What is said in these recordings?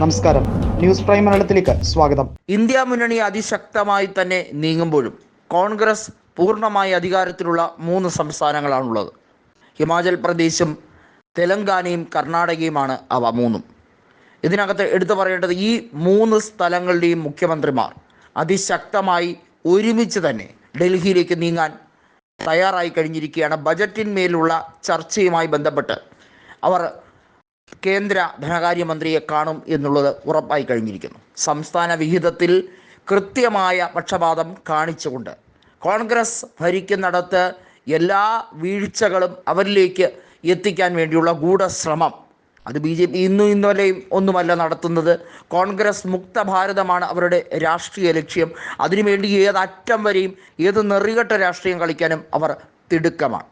നമസ്കാരം. News prime മലയാളത്തിലേക്ക് സ്വാഗതം. ഇന്ത്യ മുന്നണി അതിശക്തമായി തന്നെ നീങ്ങുമ്പോഴും കോൺഗ്രസ് പൂർണമായി അധികാരത്തിലുള്ള മൂന്ന് സംസ്ഥാനങ്ങളാണുള്ളത്. ഹിമാചൽ പ്രദേശും തെലങ്കാനയും കർണാടകയുമാണ് അവ മൂന്നും. ഇതിനകത്ത് എടുത്തു പറയേണ്ടത് ഈ മൂന്ന് സ്ഥലങ്ങളുടെയും മുഖ്യമന്ത്രിമാർ അതിശക്തമായി ഒരുമിച്ച് തന്നെ ഡൽഹിയിലേക്ക് നീങ്ങാൻ തയ്യാറായി കഴിഞ്ഞിരിക്കുകയാണ്. ബജറ്റിന്മേലുള്ള ചർച്ചയുമായി ബന്ധപ്പെട്ട് അവർ കേന്ദ്ര ധനകാര്യമന്ത്രിയെ കാണും എന്നുള്ളത് ഉറപ്പായി കഴിഞ്ഞിരിക്കുന്നു. സംസ്ഥാന വിഹിതത്തിൽ കൃത്യമായ പക്ഷപാതം കാണിച്ചുകൊണ്ട് കോൺഗ്രസ് ഭരിക്കുന്നിടത്ത് എല്ലാ വീഴ്ചകളും അവരിലേക്ക് എത്തിക്കാൻ വേണ്ടിയുള്ള ഗൂഢശ്രമം. അത് ബി ജെ പി ഇന്നും ഇന്നലെയും ഒന്നുമല്ല നടത്തുന്നത്. കോൺഗ്രസ് മുക്ത ഭാരതമാണ് അവരുടെ രാഷ്ട്രീയ ലക്ഷ്യം. അതിനുവേണ്ടി ഏത് അറ്റം വരെയും ഏത് നെറികെട്ട രാഷ്ട്രീയം കളിക്കാനും അവർ തിടുക്കമാണ്.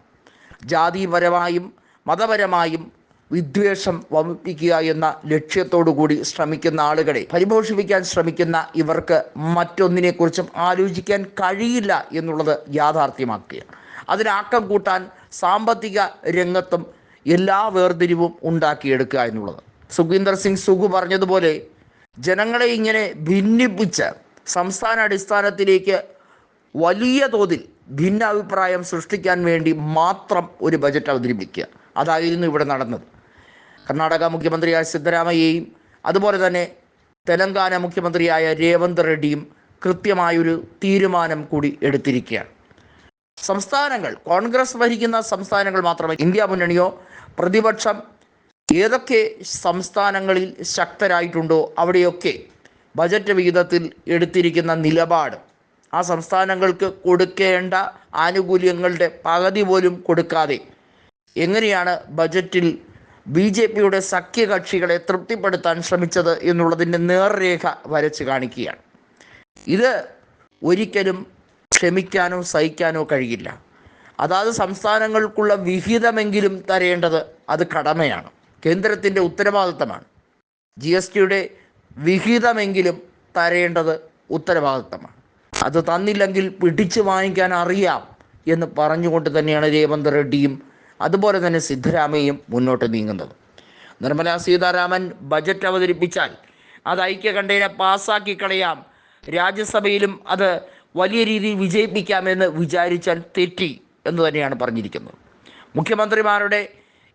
ജാതിപരമായും മതപരമായും വിദ്വേഷം വമിപ്പിക്കുക എന്ന ലക്ഷ്യത്തോടു കൂടി ശ്രമിക്കുന്ന ആളുകളെ പരിപോഷിപ്പിക്കാൻ ശ്രമിക്കുന്ന ഇവർക്ക് മറ്റൊന്നിനെക്കുറിച്ചും ആലോചിക്കാൻ കഴിയില്ല എന്നുള്ളത് യാഥാർത്ഥ്യമാക്കുകയാണ്. അതിനാക്കം കൂട്ടാൻ സാമ്പത്തിക രംഗത്തും എല്ലാ വേർതിരിവും ഉണ്ടാക്കിയെടുക്കുക എന്നുള്ളത്. സുഖീന്ദർ സിംഗ് സുഖു പറഞ്ഞതുപോലെ ജനങ്ങളെ ഇങ്ങനെ ഭിന്നിപ്പിച്ച് സംസ്ഥാന അടിസ്ഥാനത്തിലേക്ക് വലിയ തോതിൽ ഭിന്നാഭിപ്രായം സൃഷ്ടിക്കാൻ വേണ്ടി മാത്രം ഒരു ബജറ്റ് അവതരിപ്പിക്കുക. അതായിരുന്നു ഇവിടെ നടന്നത്. കർണാടക മുഖ്യമന്ത്രിയായ സിദ്ധരാമയ്യയും അതുപോലെ തന്നെ തെലങ്കാന മുഖ്യമന്ത്രിയായ രേവന്ത് റെഡ്ഡിയും കൃത്യമായൊരു തീരുമാനം കൂടി എടുത്തിരിക്കുകയാണ്. സംസ്ഥാനങ്ങൾ കോൺഗ്രസ് ഭരിക്കുന്ന സംസ്ഥാനങ്ങൾ മാത്രമേ ഇന്ത്യ മുന്നണിയോ പ്രതിപക്ഷം ഏതൊക്കെ സംസ്ഥാനങ്ങളിൽ ശക്തരായിട്ടുണ്ടോ അവിടെയൊക്കെ ബജറ്റ് വിഹിതത്തിൽ എടുത്തിരിക്കുന്ന നിലപാട് ആ സംസ്ഥാനങ്ങൾക്ക് കൊടുക്കേണ്ട ആനുകൂല്യങ്ങളുടെ പകുതി പോലും കൊടുക്കാതെ എങ്ങനെയാണ് ബജറ്റിൽ ബി ജെ പിയുടെ സഖ്യകക്ഷികളെ തൃപ്തിപ്പെടുത്താൻ ശ്രമിച്ചത് എന്നുള്ളതിന്റെ നേർരേഖ വരച്ച് കാണിക്കുകയാണ്. ഇത് ഒരിക്കലും ക്ഷമിക്കാനോ സഹിക്കാനോ കഴിയില്ല. അതാത് സംസ്ഥാനങ്ങൾക്കുള്ള വിഹിതമെങ്കിലും തരേണ്ടത് അത് കടമയാണ്. കേന്ദ്രത്തിന്റെ ഉത്തരവാദിത്തമാണ്. ജി എസ് ടിയുടെ വിഹിതമെങ്കിലും തരേണ്ടത് ഉത്തരവാദിത്തമാണ്. അത് തന്നില്ലെങ്കിൽ പിടിച്ചു വാങ്ങിക്കാൻ അറിയാം എന്ന് പറഞ്ഞുകൊണ്ട് തന്നെയാണ് രേവന്ത് റെഡ്ഡിയും അതുപോലെ തന്നെ സിദ്ധരാമയ്യയും മുന്നോട്ട് നീങ്ങുന്നത്. നിർമ്മല സീതാരാമൻ ബജറ്റ് അവതരിപ്പിച്ചാൽ അത് ഐക്യകണ്ഠേന പാസ്സാക്കി കളയാം. രാജ്യസഭയിലും അത് വലിയ രീതിയിൽ വിജയിപ്പിക്കാമെന്ന് വിചാരിച്ചാൽ തെറ്റി എന്ന് തന്നെയാണ് പറഞ്ഞിരിക്കുന്നത്. മുഖ്യമന്ത്രിമാരുടെ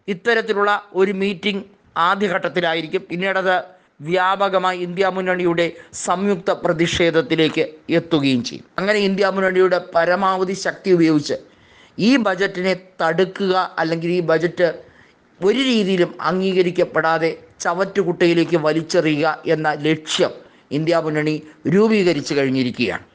ഇത്തരത്തിലുള്ള ഒരു മീറ്റിംഗ് ആദ്യഘട്ടത്തിലായിരിക്കും. പിന്നീടത് വ്യാപകമായി ഇന്ത്യ മുന്നണിയുടെ സംയുക്ത പ്രതിഷേധത്തിലേക്ക് എത്തുകയും ചെയ്യും. അങ്ങനെ ഇന്ത്യ മുന്നണിയുടെ പരമാവധി ശക്തി ഉപയോഗിച്ച് ഈ ബജറ്റിനെ തടുക്കുക അല്ലെങ്കിൽ ഈ ബജറ്റ് ഒരു രീതിയിലും അംഗീകരിക്കപ്പെടാതെ ചവറ്റുകുട്ടയിലേക്ക് വലിച്ചെറിയുക എന്ന ലക്ഷ്യം ഇന്ത്യ മുന്നണി രൂപീകരിച്ചു കഴിഞ്ഞിരിക്കുകയാണ്.